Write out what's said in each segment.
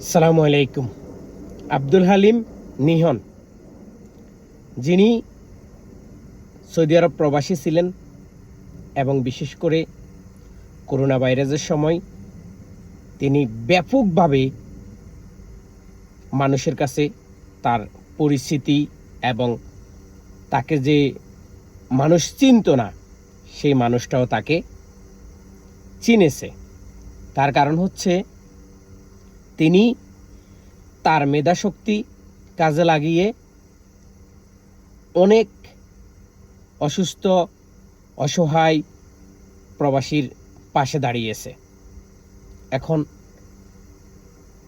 সালামু আলাইকুম। আব্দুল হালিম নিহন। যিনি সৌদি আরব প্রবাসী ছিলেন এবং বিশেষ করে করোনা ভাইরাসের সময় তিনি ব্যাপকভাবে মানুষের কাছে তার পরিস্থিতি এবং তাকে যে মানুষ চিনত না, সেই মানুষটাও তাকে চিনেছে। তার কারণ হচ্ছে তিনি তার মেধাশক্তি কাজে লাগিয়ে অনেক অসুস্থ, অসহায় প্রবাসীর পাশে দাঁড়িয়েছে। এখন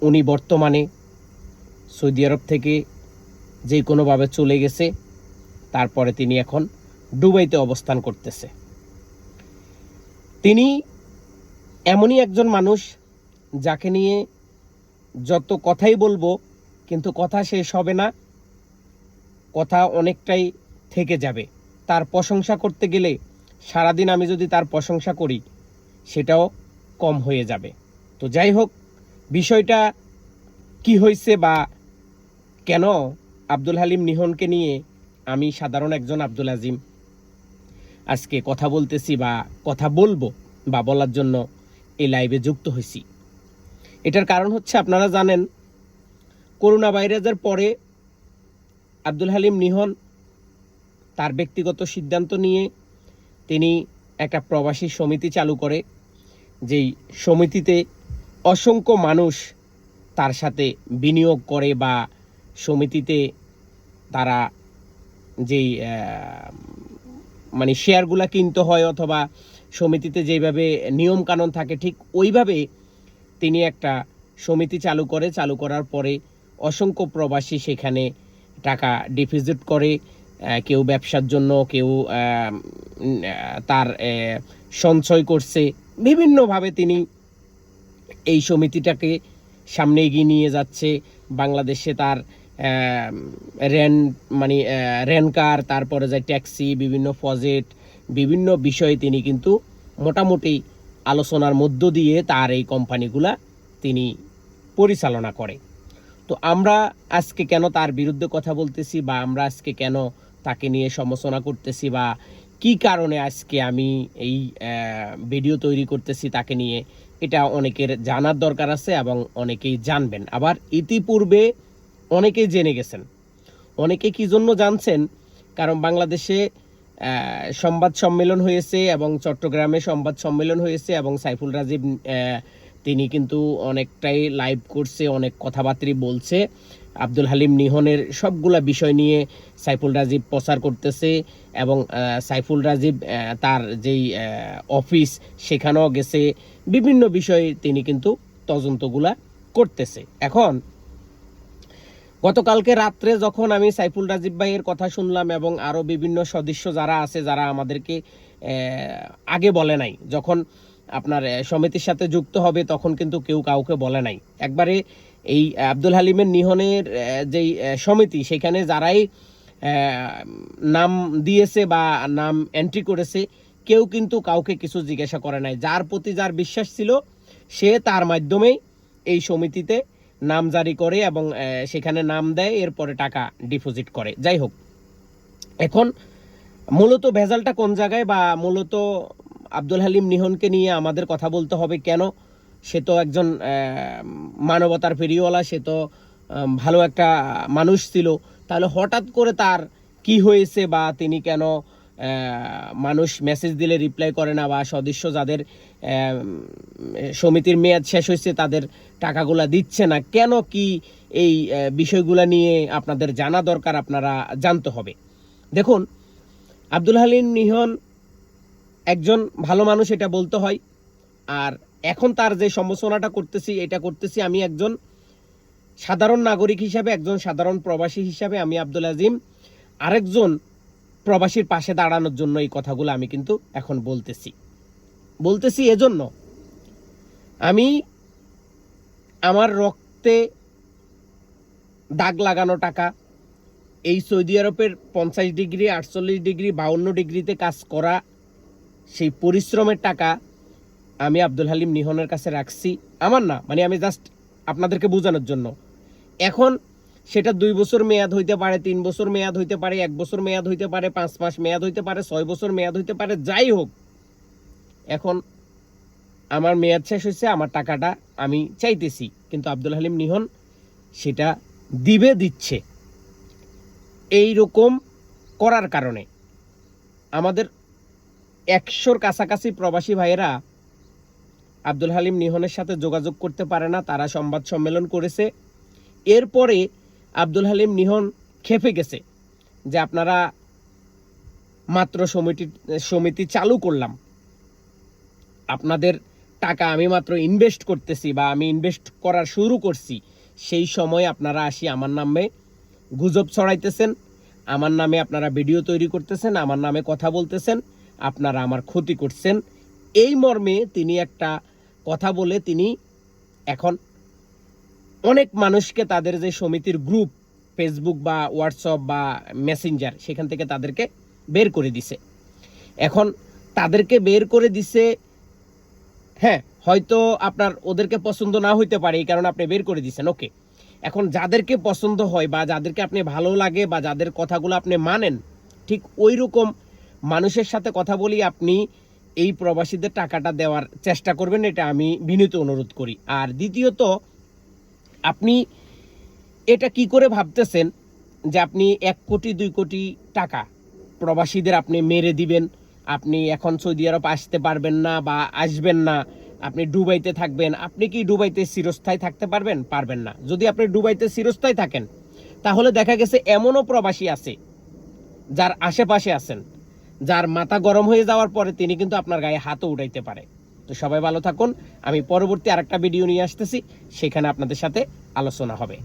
উনি বর্তমানে সৌদি আরব থেকে যে কোনোভাবে চলে গেছে, তারপরে তিনি এখন দুবাইতে অবস্থান করতেছে। তিনি এমনই একজন মানুষ যাকে নিয়ে যত কথাই বলব, কিন্তু কথা শেষ হবে না। কথা অনেকটাই থেকে যাবে। তার প্রশংসা করতে গেলে সারাদিন আমি যদি তার প্রশংসা করি, সেটাও কম হয়ে যাবে। তো যাই হোক, বিষয়টা কি হয়েছে বা কেন আব্দুল হালিম নিহনকে নিয়ে আমি সাধারণ একজন আব্দুল আজিম আজকে কথা বলতেছি বা কথা বলব বা বলার জন্য এই লাইভে যুক্ত হয়েছি। এটার কারণ হচ্ছে আপনারা জানেন করোনা ভাইরাসের পরে আব্দুল হালিম নিহন তার ব্যক্তিগত সিদ্ধান্ত নিয়ে তিনি একটা প্রবাসী সমিতি চালু করে, যেই সমিতিতে অসংখ্য মানুষ তার সাথে বিনিয়োগ করে বা সমিতিতে তারা যেই মানে শেয়ারগুলা কিনতে হয় অথবা সমিতিতে যেইভাবে নিয়মকানুন থাকে, ঠিক ওইভাবে তিনি একটা সমিতি চালু করে, চালু করার পরে অসংখ্য প্রবাসী সেখানে টাকা ডিপোজিট করে কেউ ব্যবসার জন্য, কেউ তার সঞ্চয় করছে। বিভিন্নভাবে তিনি এই সমিতিটাকে সামনে এগিয়ে নিয়ে যাচ্ছে। বাংলাদেশে তার রেন মানে রেনকার তারপরে যায় ট্যাক্সি, বিভিন্ন ফজেট, বিভিন্ন বিষয়ে তিনি কিন্তু মোটামুটি আলোচনার মধ্য দিয়ে তার এই কোম্পানিগুলা তিনি পরিচালনা করে। তো আমরা আজকে কেন তার বিরুদ্ধে কথা বলতেছি বা আমরা আজকে কেন তাকে নিয়ে সমালোচনা করতেছি বা কি কারণে আজকে আমি এই ভিডিও তৈরি করতেছি তাকে নিয়ে, এটা অনেকের জানার দরকার আছে এবং অনেকেই জানবেন। আবার ইতিপূর্বে অনেকেই জেনে গেছেন। অনেকে কি জন্য জানছেন? কারণ বাংলাদেশে সংবাদ সম্মেলন হয়েছে এবং চট্টগ্রামে সংবাদ সম্মেলন হয়েছে এবং সাইফুল রাজীব তিনি কিন্তু অনেকটাই লাইভ করছে, অনেক কথাবার্তা বলছে। আব্দুল হালিম নিহনের সবগুলা বিষয় নিয়ে সাইফুল রাজীব প্রচার করতেছে এবং সাইফুল রাজীব তার যেই অফিস সেখানেও গেছে। বিভিন্ন বিষয়ে তিনি কিন্তু তদন্তগুলা করতেছে। এখন গতকালকে রাত্রে যখন আমি সাইফুল রাজীব ভাইয়ের কথা শুনলাম এবং আরও বিভিন্ন সদস্য যারা আছে, যারা আমাদেরকে আগে বলে নাই, যখন আপনার সমিতির সাথে যুক্ত হবে তখন কিন্তু কেউ কাউকে বলে নাই। একবারে এই আব্দুল হালিমের নিহনের যেই সমিতি, সেখানে যারাই নাম দিয়েছে বা নাম এন্ট্রি করেছে, কেউ কিন্তু কাউকে কিছু জিজ্ঞাসা করে নাই। যার প্রতি যার বিশ্বাস ছিল, সে তার মাধ্যমেই এই সমিতিতে নাম জারি করে এবং সেখানে নাম দেয়, এরপরে টাকা ডিপোজিট করে। যাই হোক, এখন মূলত ভেজালটা কোন জায়গায় বা মূলত আব্দুল হালিম নিহনকে নিয়ে আমাদের কথা বলতে হবে কেন? সে তো একজন মানবতার ফেরিওয়ালা, সে তো ভালো একটা মানুষ ছিল। তাহলে হঠাৎ করে তার কি হয়েছে বা তিনি কেন মানুষ মেসেজ দিলে রিপ্লাই করে না বা সদস্য যাদের সমিতির মেয়াদ শেষ হয়েছে তাদের টাকাগুলা দিচ্ছে না। কেন কি এই বিষয়গুলা নিয়ে আপনাদের জানা দরকার, আপনারা জানতে হবে। দেখুন, আব্দুল হালিম নিহন একজন ভালো মানুষ, এটা বলতে হয়। আর এখন তার যে সমালোচনাটা করতেছি, এটা করতেছি আমি একজন সাধারণ নাগরিক হিসাবে, একজন সাধারণ প্রবাসী হিসাবে আমি আব্দুল আজিম। আরেকজন প্রবাসীর পাশে দাঁড়ানোর জন্য এই কথাগুলো আমি কিন্তু এখন বলতেছি। বলতেছি এজন্য আমি আমার রক্তে দাগ লাগানো টাকা এই সৌদি আরবের পঞ্চাশ ডিগ্রি, আটচল্লিশ ডিগ্রি, বাউন্ন ডিগ্রিতে কাজ করা সেই পরিশ্রমের টাকা আমি আব্দুল হালিম নিহনের কাছে রাখছি। আমার না মানে আমি জাস্ট আপনাদেরকে বোঝানোর জন্য। এখন সেটা দুই বছর মেয়াদ হইতে পারে, তিন বছর মেয়াদ হইতে পারে, এক বছর মেয়াদ হইতে পারে, পাঁচ মাস মেয়াদ হইতে পারে, ছয় বছর মেয়াদ হইতে পারে, যাই হোক। এখন আমার মেয়াদ শেষ হয়েছে আমার টাকাটা আমি চাইতেছি, কিন্তু আব্দুল হালিম নিহন সেটা দিবে, দিচ্ছে। এই রকম করার কারণে আমাদের একশোর কাছাকাছি প্রবাসী ভাইয়েরা আব্দুল হালিম নিহনের সাথে যোগাযোগ করতে পারে না, তারা সংবাদ সম্মেলন করেছে। এরপরে আব্দুল হালিম নিহন খেপে গেছে যে আপনারা মাত্র সমিতি সমিতি চালু করলাম। আপনাদের টাকা আমি মাত্র ইনভেস্ট করতেছি বা আমি ইনভেস্ট করার শুরু করছি, সেই সময় আপনারা আসি আমার নামে গুজব ছড়াইতেছেন, আমার নামে আপনারা ভিডিও তৈরি করতেছেন, আমার নামে কথা বলতেছেন, আপনারা আমার ক্ষতি করছেন। এই মর্মে তিনি একটা কথা বলে তিনি এখন অনেক মানুষকে তাদের যে সমিতির গ্রুপ ফেসবুক বা হোয়াটসঅ্যাপ বা মেসেঞ্জার সেখান থেকে তাদেরকে বের করে দিছে। এখন তাদেরকে বের করে দিছে হ্যাঁ হয়তো আপনার ওদেরকে পছন্দ না হইতে পারে, এই কারণে আপনি বের করে দিছেন ওকে এখন যাদেরকে পছন্দ হয় বা যাদেরকে আপনি ভালো লাগে বা যাদের কথাগুলো আপনি মানেন, ঠিক ওই রকম মানুষের সাথে কথা বলি আপনি, এই প্রবাসীদের টাকাটা দেওয়ার চেষ্টা করবেন, এটা আমি বিনীত অনুরোধ করি। আর দ্বিতীয়ত আপনি এটা কি করে ভাবতেছেন যে আপনি এক কোটি, দুই কোটি টাকা প্রবাসীদের আপনি মেরে দিবেন? আপনি এখন সৌদি আরব আসতে পারবেন না বা আসবেন না। আপনি ডুবাইতে থাকবেন। আপনি কি ডুবাইতে চিরস্থায়ী থাকতে পারবেন? পারবেন না। যদি আপনি ডুবাইতে চিরস্থায়ী থাকেন, তাহলে দেখা গেছে এমনও প্রবাসী আছে যার আশেপাশে আছেন, যার মাথা গরম হয়ে যাওয়ার পরে তিনি কিন্তু আপনার গায়ে হাতও উঠাইতে পারে। তো সবাই ভালো থাকুন। আমি পরবর্তী আরেকটা ভিডিও নিয়ে আসতেছি। সেখানে আপনাদের সাথে আলোচনা হবে।